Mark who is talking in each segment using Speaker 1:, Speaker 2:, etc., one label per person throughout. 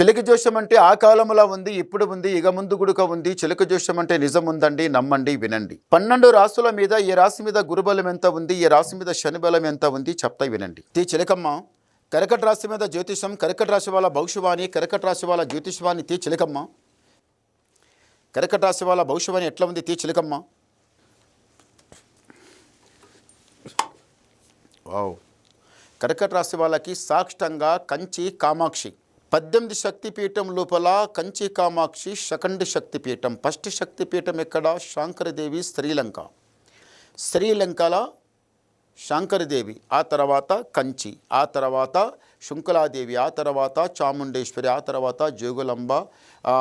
Speaker 1: చిలక జోషం అంటే ఆ కాలంలో ఉంది ఇప్పుడు ఉంది ఇక ముందు గుడుక ఉంది. చిలక జోషం అంటే నిజం ఉందండి నమ్మండి వినండి. పన్నెండు రాసుల మీద ఈ రాశి మీద గురుబలం ఎంత ఉంది ఈ రాశి మీద శని బలం ఎంత ఉంది చెప్తా వినండి. తీ చిలకమ్మ కరకట రాశి మీద జ్యోతిషం కరకట రాశి వాళ్ళ భవిష్యవాణి కరకట రాశి వాళ్ళ జ్యోతిషవాణి తీ చిలకమ్మ. కరకట రాశి వాళ్ళ భవిష్యవాణి ఎట్లా ఉంది తీ చిలకమ్మ? వావ్. కర్కట రాశి వాళ్ళకి సాక్షంగా కంచి కామాక్షి. పద్దెనిమిది శక్తిపీఠం లోపల కంచి కామాక్షి సెకండ్ శక్తిపీఠం. ఫస్ట్ శక్తిపీఠం ఎక్కడ? శాంకరదేవి శ్రీలంక. శ్రీలంకల శాంకరదేవి ఆ తర్వాత కంచి ఆ తర్వాత శుంకలాదేవి ఆ తర్వాత చాముండేశ్వరి ఆ తర్వాత జోగులంబ ఆ,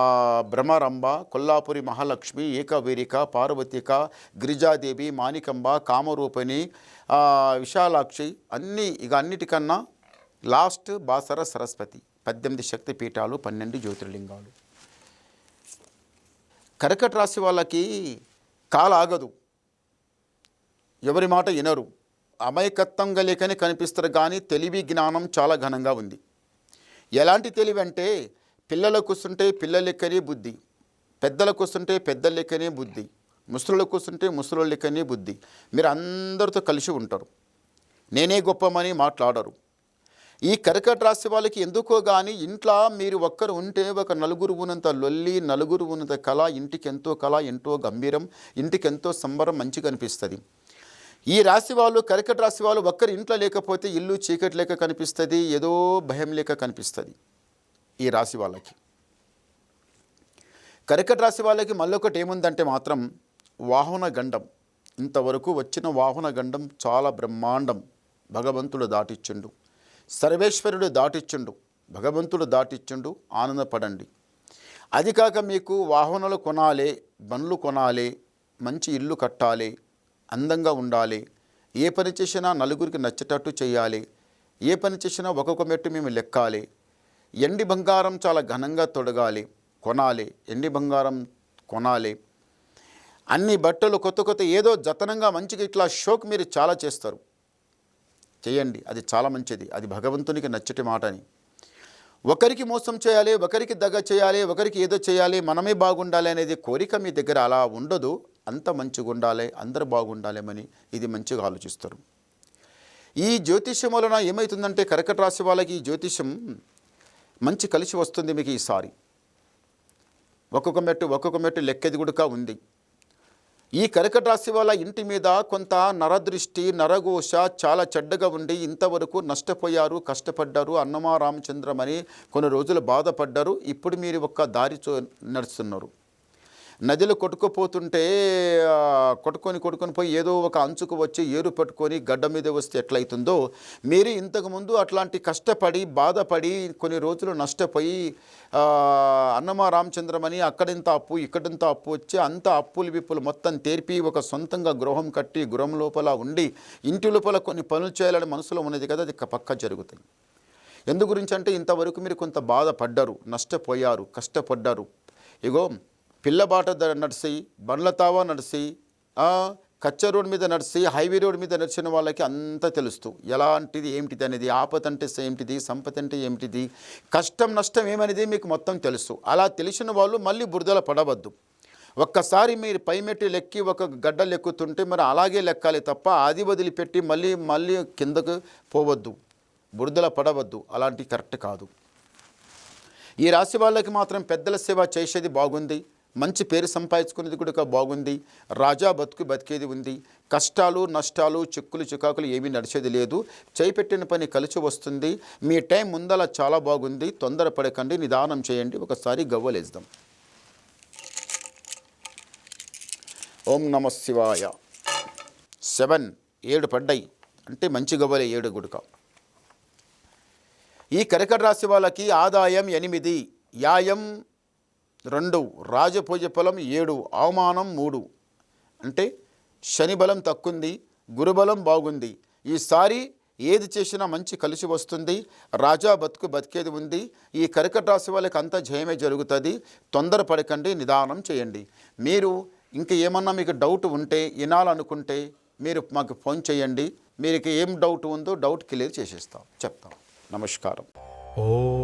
Speaker 1: భ్రమరంబ కొల్లాపురి మహాలక్ష్మి ఏకవీరిక పార్వతిక గిరిజాదేవి మాణికంబ కామరూపిణి విశాలాక్షి అన్నీ ఇక అన్నిటికన్నా లాస్ట్ బాసర సరస్వతి. పద్దెనిమిది శక్తి పీఠాలు పన్నెండు జ్యోతిర్లింగాలు. కర్కట రాశి వాళ్ళకి కాల ఆగదు. ఎవరి మాట వినరు. అమాయకత్వం లేకనే కనిపిస్తారు కానీ తెలివి జ్ఞానం చాలా ఘనంగా ఉంది. ఎలాంటి తెలివి అంటే పిల్లలకు కూర్చుంటే పిల్లల లెక్కనే బుద్ధి పెద్దలకు కూర్చుంటే పెద్దల లెక్కనే బుద్ధి ముసలులకు కూర్చుంటే ముసలి లెక్కనే బుద్ధి. మీరు అందరితో కలిసి ఉంటారు. నేనే గొప్పమని మాట్లాడరు. ఈ కర్కట రాశి వాళ్ళకి ఎందుకో కానీ ఇంట్లో మీరు ఒక్కరు ఉంటే ఒక నలుగురు ఉన్నంత లొల్లి నలుగురు ఉన్నంత కళ ఇంటికి ఎంతో కళ ఎంతో గంభీరం ఇంటికి ఎంతో సంబరం మంచిగా అనిపిస్తుంది. ఈ రాశి వాళ్ళు కర్కట రాశి వాళ్ళు ఒక్కరి ఇంట్లో లేకపోతే ఇల్లు చీకటి లేక కనిపిస్తుంది ఏదో భయం లేక కనిపిస్తుంది ఈ రాశి వాళ్ళకి. కర్కట రాశి వాళ్ళకి మళ్ళొకటి ఏముందంటే మాత్రం వాహన గండం. ఇంతవరకు వచ్చిన వాహన గండం చాలా బ్రహ్మాండం భగవంతుడు దాటిచ్చిండు. సర్వేశ్వరుడు దాటిచ్చుండు భగవంతుడు దాటిచ్చుండు ఆనందపడండి. అది కాక మీకు వాహనాలు కొనాలి బండ్లు కొనాలి మంచి ఇల్లు కట్టాలి అందంగా ఉండాలి ఏ పని చేసినా నలుగురికి నచ్చేటట్టు చేయాలి ఏ పని చేసినా ఒక్కొక్క మెట్టు మేము లెక్కాలి ఎండి బంగారం చాలా ఘనంగా తొడగాలి కొనాలి ఎండి బంగారం కొనాలి. అన్ని బట్టలు కొత్త కొత్త ఏదో జతనంగా మంచిగా ఇట్లా షోక్ మీరు చాలా చేస్తారు. చేయండి. అది చాలా మంచిది. అది భగవంతునికి నచ్చటి మాట అని ఒకరికి మోసం చేయాలి ఒకరికి దగ్గ చేయాలి ఒకరికి ఏదో చేయాలి మనమే బాగుండాలి అనేది కోరిక మీ దగ్గర అలా ఉండదు. అంత మంచిగా ఉండాలి అందరు బాగుండాలేమని ఇది మంచిగా ఆలోచిస్తారు. ఈ జ్యోతిష్యం వలన ఏమవుతుందంటే కర్కట రాశి వాళ్ళకి ఈ జ్యోతిష్యం మంచి కలిసి వస్తుంది మీకు ఈసారి. ఒక్కొక్క మెట్టు ఒక్కొక్క మెట్టు లెక్కెది కూడా ఉంది. ఈ కర్కట రాశి వాళ్ళ ఇంటి మీద కొంత నరదృష్టి నరఘోష చాలా చెడ్డగా ఉండి ఇంతవరకు నష్టపోయారు కష్టపడ్డారు అన్నమా రామచంద్రం అని కొన్ని రోజులు బాధపడ్డారు. ఇప్పుడు మీరు ఒక్క దారి నడుస్తున్నారు. నదిలో కొట్టుకుపోతుంటే కొట్టుకొని కొట్టుకొని పోయి ఏదో ఒక అంచుకు వచ్చి ఏరు పట్టుకొని గడ్డ మీద వస్తే ఎట్లయితుందో మీరు ఇంతకుముందు అట్లాంటి కష్టపడి బాధపడి కొన్ని రోజులు నష్టపోయి అన్నమా రామచంద్రమని అక్కడింత అప్పు ఇక్కడింత అప్పు వచ్చి అంత అప్పులు విప్పులు మొత్తం తేర్పి ఒక సొంతంగా గృహం కట్టి గృహం లోపల ఉండి ఇంటి లోపల కొన్ని పనులు చేయాలని మనసులో ఉన్నది కదా అది పక్క జరుగుతుంది ఎందు గురించి అంటే ఇంతవరకు మీరు కొంత బాధపడ్డారు నష్టపోయారు కష్టపడ్డారు. ఇగో పిల్లబాట ద- నడిచి బండ్ల తావా నడిచి కచ్చ రోడ్ మీద నడిచి హైవే రోడ్ మీద నడిచిన వాళ్ళకి అంతా తెలుస్తూ ఎలాంటిది ఏమిటిది అనేది ఆపత అంటే ఏమిటిది సంపద అంటే ఏమిటిది కష్టం నష్టం ఏమనేది మీకు మొత్తం తెలుసు. అలా తెలిసిన వాళ్ళు మళ్ళీ బురదల పడవద్దు. ఒక్కసారి మీరు పైమెట్టి లెక్కి ఒక గడ్డ లెక్కుతుంటే మరి అలాగే లెక్కాలి తప్ప అది వదిలిపెట్టి మళ్ళీ మళ్ళీ కిందకు పోవద్దు. బురదల పడవద్దు. అలాంటి కరెక్ట్ కాదు. ఈ రాశి వాళ్ళకి మాత్రం పెద్దల సేవ చేసేది బాగుంది. మంచి పేరు సంపాదించుకునేది కూడా బాగుంది. రాజా బతుకు బతికేది ఉంది. కష్టాలు నష్టాలు చిక్కులు చికాకులు ఏమీ నడిచేది లేదు. చేపెట్టిన పని కలిసి వస్తుంది. మీ టైం ముందల చాలా బాగుంది. తొందరపడకండి. నిదానం చేయండి. ఒకసారి గవ్వలేద్దాం. ఓం నమ శివాయ. సెవెన్ ఏడు పడ్డాయి. అంటే మంచి గవ్వలే ఏడు గుడుక. ఈ కర్కట రాశి వాళ్ళకి ఆదాయం ఎనిమిది. యాయం రెండు రాజపూజ ఫలం ఏడు అవమానం మూడు. అంటే శని బలం తక్కుంది గురుబలం బాగుంది. ఈసారి ఏది చేసినా మంచి కలిసి వస్తుంది. రాజా బతుకు బతికేది ఉంది. ఈ కర్కట రాశి వాళ్ళకి అంతా జయమే జరుగుతుంది. తొందరపడకండి నిదానం చేయండి. మీరు ఇంకా ఏమన్నా మీకు డౌట్ ఉంటే వినాలనుకుంటే మీరు మాకు ఫోన్ చేయండి. మీకు ఏం డౌట్ ఉందో డౌట్ క్లియర్ చేసేస్తాం. చెప్తాం. నమస్కారం.
Speaker 2: ఓ